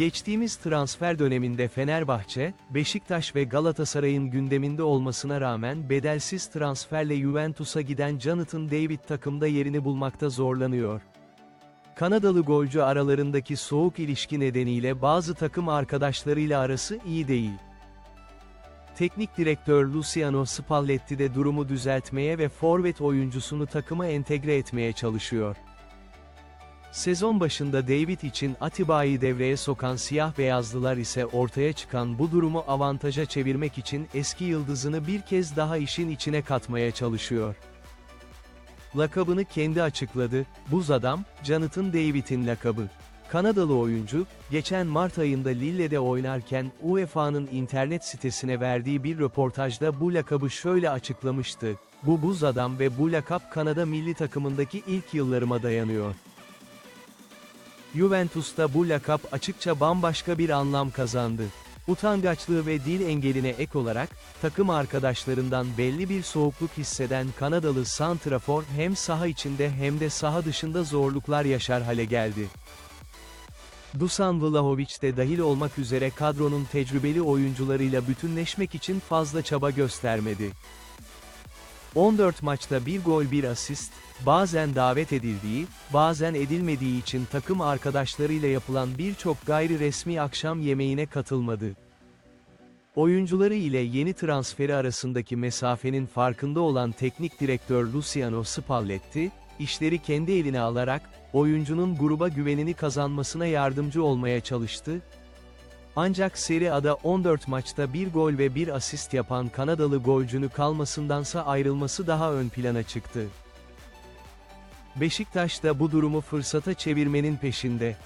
Geçtiğimiz transfer döneminde Fenerbahçe, Beşiktaş ve Galatasaray'ın gündeminde olmasına rağmen bedelsiz transferle Juventus'a giden Jonathan David takımda yerini bulmakta zorlanıyor. Kanadalı golcü aralarındaki soğuk ilişki nedeniyle bazı takım arkadaşlarıyla arası iyi değil. Teknik direktör Luciano Spalletti de durumu düzeltmeye ve forvet oyuncusunu takıma entegre etmeye çalışıyor. Sezon başında David için Atiba'yı devreye sokan siyah beyazlılar ise ortaya çıkan bu durumu avantaja çevirmek için eski yıldızını bir kez daha işin içine katmaya çalışıyor. Lakabını kendi açıkladı, buz adam, Jonathan David'in lakabı. Kanadalı oyuncu, geçen Mart ayında Lille'de oynarken UEFA'nın internet sitesine verdiği bir röportajda bu lakabı şöyle açıklamıştı. Bu buz adam ve bu lakap Kanada milli takımındaki ilk yıllarıma dayanıyor. Juventus'ta bu lakap açıkça bambaşka bir anlam kazandı. Utangaçlığı ve dil engeline ek olarak, takım arkadaşlarından belli bir soğukluk hisseden Kanadalı santrafor hem saha içinde hem de saha dışında zorluklar yaşar hale geldi. Dusan Vlahovic de dahil olmak üzere kadronun tecrübeli oyuncularıyla bütünleşmek için fazla çaba göstermedi. 14 maçta bir gol bir asist, bazen davet edildiği, bazen edilmediği için takım arkadaşlarıyla yapılan birçok gayri resmi akşam yemeğine katılmadı. Oyuncuları ile yeni transferi arasındaki mesafenin farkında olan teknik direktör Luciano Spalletti, işleri kendi eline alarak, oyuncunun gruba güvenini kazanmasına yardımcı olmaya çalıştı, ancak Serie A'da 14 maçta bir gol ve bir asist yapan Kanadalı golcünü kalmasındansa ayrılması daha ön plana çıktı. Beşiktaş da bu durumu fırsata çevirmenin peşinde.